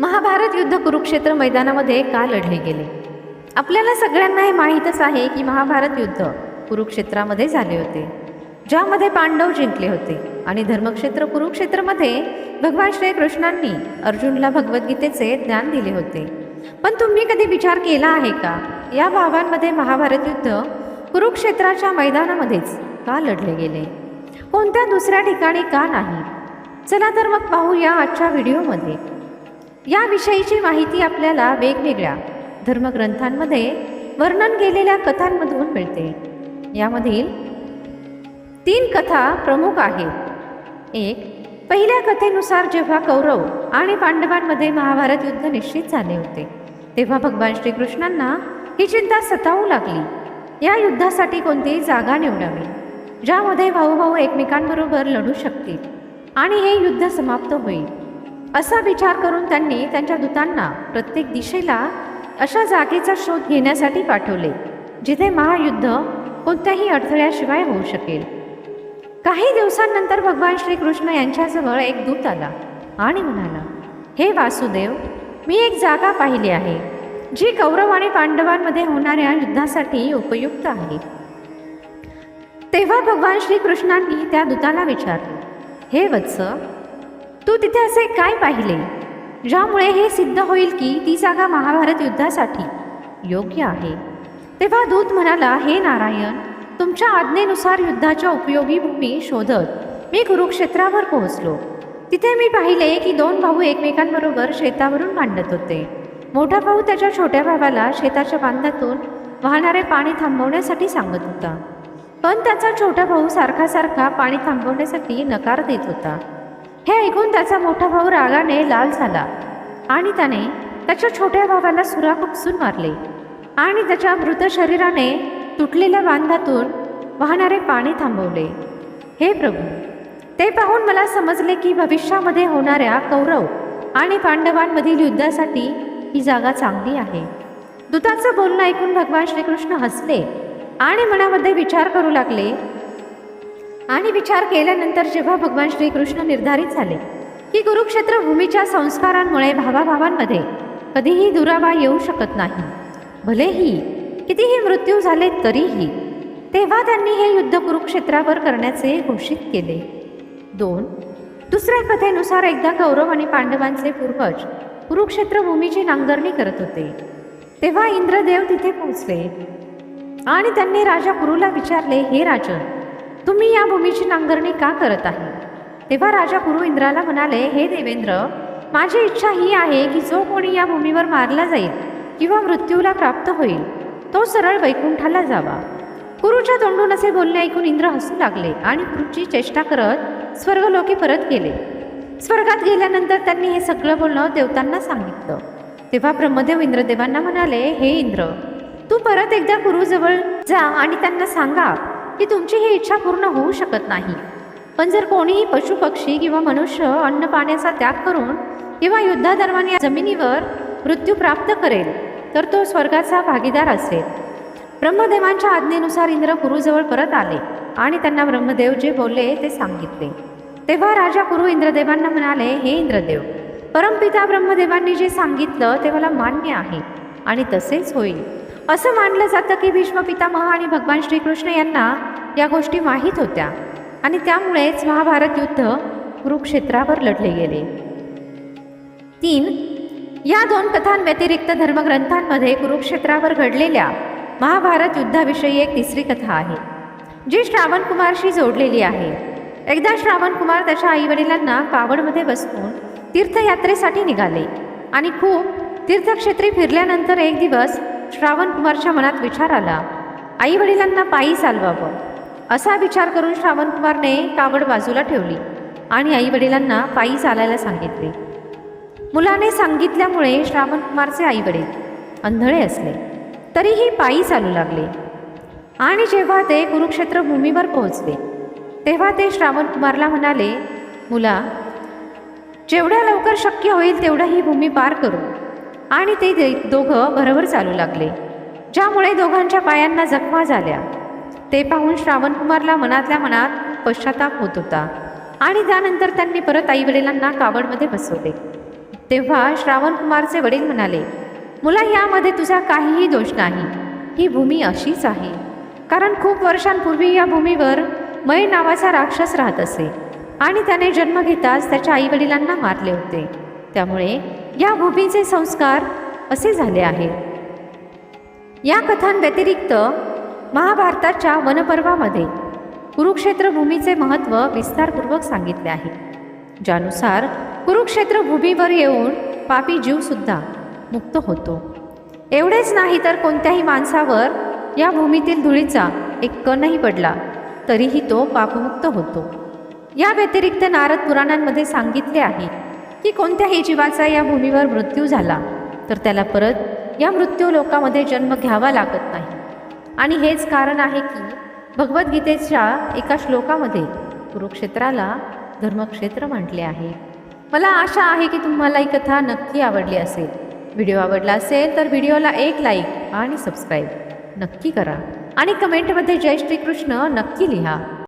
महाभारत युद्ध कुरुक्षेत्र मैदानामध्ये का लढले गेले? आपल्याला सगळ्यांना हे माहीतच आहे की महाभारत युद्ध कुरुक्षेत्रामध्ये झाले होते ज्यामध्ये पांडव जिंकले होते आणि धर्मक्षेत्र कुरुक्षेत्रमध्ये भगवान श्रीकृष्णांनी अर्जुनला भगवद्गीतेचे ज्ञान दिले होते. पण तुम्ही कधी विचार केला आहे का? या भावांमध्ये महाभारत युद्ध कुरुक्षेत्राच्या मैदानामध्येच का लढले गेले? कोणत्या दुसऱ्या ठिकाणी का नाही? चला तर मग पाहूया आजच्या व्हिडिओमध्ये. याविषयीची माहिती आपल्याला वेगवेगळ्या धर्मग्रंथांमध्ये वर्णन केलेल्या कथांमधून मिळते. यामधील तीन कथा प्रमुख आहेत. एक पहिल्या कथेनुसार जेव्हा कौरव आणि पांडवांमध्ये महाभारत युद्ध निश्चित झाले होते तेव्हा भगवान श्रीकृष्णांना ही चिंता सतावू लागली. या युद्धासाठी कोणतीही जागा निवडावी ज्यामध्ये भाऊभाऊ एकमेकांबरोबर लढू शकतील आणि हे युद्ध समाप्त होईल. असा विचार करून त्यांनी त्यांच्या दूतांना प्रत्येक दिशेला अशा जागेचा शोध घेण्यासाठी पाठवले जिथे महायुद्ध कोणत्याही अडथळ्याशिवाय होऊ शकेल. काही दिवसांनंतर भगवान श्रीकृष्ण यांच्याजवळ एक दूत आला आणि म्हणाला हे वासुदेव मी एक जागा पाहिली आहे जी कौरव आणि पांडवांमध्ये होणाऱ्या युद्धासाठी उपयुक्त आहे. तेव्हा भगवान श्रीकृष्णांनी त्या दूताला विचारले हे वत्स तू तिथे असे काय पाहिले? ज्यामुळे हे सिद्ध होईल की ती जागा महाभारत युद्धासाठी योग्य आहे. तेव्हा दूत म्हणाला हे नारायण तुमच्या आज्ञेनुसार युद्धाच्या उपयोगी भूमी शोधत मी कुरुक्षेत्रावर पोहोचलो. तिथे मी पाहिले की दोन भाऊ एकमेकांबरोबर शेतावरून भांडत होते. मोठा भाऊ त्याच्या छोट्या भावाला शेताच्या बांधातून वाहणारे पाणी थांबवण्यासाठी सांगत होता. पण त्याचा छोटा भाऊ सारखा सारखा पाणी थांबवण्यासाठी नकार देत होता. हे ऐकून त्याचा मोठा भाऊ रागाने लाल झाला आणि त्याने त्याच्या छोट्या भावाला सुरा खुपसून मारले आणि त्याच्या मृत शरीराने तुटलेल्या बांधातून वाहणारे पाणी थांबवले. हे प्रभू ते पाहून मला समजले की भविष्यामध्ये होणाऱ्या कौरव आणि पांडवांमधील युद्धासाठी ही जागा चांगली आहे. दूताचं बोलणं ऐकून भगवान श्रीकृष्ण हसले आणि मनामध्ये विचार करू लागले आणि विचार केल्यानंतर जेव्हा भगवान श्रीकृष्ण निर्धारित झाले की कुरुक्षेत्र भूमीच्या संस्कारांमुळे भावाभावांमध्ये कधीही दुरावा येऊ शकत नाही भलेही कितीही मृत्यू झाले तरीही तेव्हा त्यांनी हे युद्ध कुरुक्षेत्रावर करण्याचे घोषित केले. दोन दुसऱ्या कथेनुसार एकदा कौरव आणि पांडवांचे पूर्वज कुरुक्षेत्र भूमीची नांगरणी करत होते. तेव्हा इंद्रदेव तिथे पोहोचले आणि त्यांनी राजा कुरुला विचारले हे राजन तुम्ही या भूमीची नांगरणी का करत आहे? तेव्हा राजा कुरु इंद्राला म्हणाले हे देवेंद्र माझी इच्छा ही आहे की जो कोणी या भूमीवर मारला जाईल किंवा मृत्यूला प्राप्त होईल तो सरळ वैकुंठाला जावा. गुरुच्या तोंडून असे बोलणे ऐकून इंद्र हसू लागले आणि गुरुची चेष्टा करत स्वर्गलोकी परत गेले. स्वर्गात गेल्यानंतर त्यांनी हे सगळं बोलणं देवतांना सांगितलं. तेव्हा ब्रह्मदेव इंद्रदेवांना म्हणाले हे इंद्र तू परत एकदा गुरुजवळ जा आणि त्यांना सांगा की तुमची ही इच्छा पूर्ण होऊ शकत नाही. पण जर कोणीही पशु पक्षी किंवा मनुष्य अन्न पाण्याचा त्याग करून किंवा युद्धादरम्यान या जमिनीवर मृत्यू प्राप्त करेल तर तो स्वर्गाचा भागीदार असेल. ब्रह्मदेवांच्या आज्ञेनुसार इंद्र कुरुजवळ परत आले आणि त्यांना ब्रह्मदेव जे बोलले ते सांगितले. तेव्हा राजा कुरु इंद्रदेवांना म्हणाले हे इंद्रदेव परमपिता ब्रह्मदेवांनी जे सांगितलं ते मला मान्य आहे आणि तसेच होईल. असं मानलं जातं की भीष्म पितामह आणि भगवान श्रीकृष्ण यांना या गोष्टी माहीत होत्या. आणि त्यामुळेच महाभारत युद्ध कुरुक्षेत्रावर लढले गेले. तीन या दोन कथांव्यतिरिक्त धर्मग्रंथांमध्ये कुरुक्षेत्रावर घडलेल्या महाभारत युद्धाविषयी एक तिसरी कथा आहे जी श्रावण कुमारशी जोडलेली आहे. एकदा श्रावण कुमार त्याच्या आईवडिलांना कावडमध्ये बसवून तीर्थयात्रेसाठी निघाले आणि खूप तीर्थक्षेत्री फिरल्यानंतर एक दिवस श्रावण कुमारच्या मनात विचार आला. आईवडिलांना पायी चालवावं. असा विचार करून श्रावण कुमारने कावड बाजूला ठेवली आणि आईवडिलांना पायी चालायला सांगितले. मुलाने सांगितल्यामुळे श्रावण कुमारचे आईवडील अंधळे असले तरीही पायी चालू लागले. आणि जेव्हा ते कुरुक्षेत्र भूमीवर पोहोचले तेव्हा ते श्रावण कुमारला म्हणाले मुला जेवढ्या लवकर शक्य होईल तेवढं ही भूमी पार करू. आणि ते दे- दोघं भरभर चालू लागले. ज्यामुळे दोघांच्या पायांना जखमा झाल्या. ते पाहून श्रावणकुमारला मनातल्या मनात पश्चाताप होत होता. आणि त्यानंतर त्यांनी परत आईवडिलांना कावडमध्ये बसवले. तेव्हा श्रावणकुमारचे वडील म्हणाले मुला यामध्ये तुझा काहीही दोष नाही. ही भूमी अशीच आहे. कारण खूप वर्षांपूर्वी या भूमीवर मय नावाचा राक्षस राहत असे. आणि त्याने जन्म घेताच त्याच्या आईवडिलांना मारले होते. त्यामुळे या भूमीचे संस्कार असे झाले आहेत या कथांव्यतिरिक्त महाभारताच्या वनपर्वामध्ये कुरुक्षेत्र भूमीचे महत्त्व विस्तारपूर्वक सांगितले आहे. ज्यानुसार कुरुक्षेत्र भूमीवर येऊन पापी जीवसुद्धा मुक्त होतो. एवढेच नाही तर कोणत्याही माणसावर या भूमीतील धुळीचा एक कणही पडला तरीही तो पापमुक्त होतो. या व्यतिरिक्त नारद पुराणांमध्ये सांगितले आहे की कोणत्याही जीवाचा या भूमीवर मृत्यू झाला तर त्याला परत या मृत्यू लोकामध्ये जन्म घ्यावा लागत नाही. आणि हेच कारण आहे की भगवद्गीतेच्या एका श्लोकामध्ये कुरुक्षेत्राला धर्मक्षेत्र म्हटले आहे. मला आशा आहे की तुम्हाला ही कथा नक्की आवडली असेल. व्हिडिओ आवडला असेल तर व्हिडिओला एक लाईक आणि सबस्क्राईब नक्की करा. आणि कमेंटमध्ये जय श्रीकृष्ण नक्की लिहा.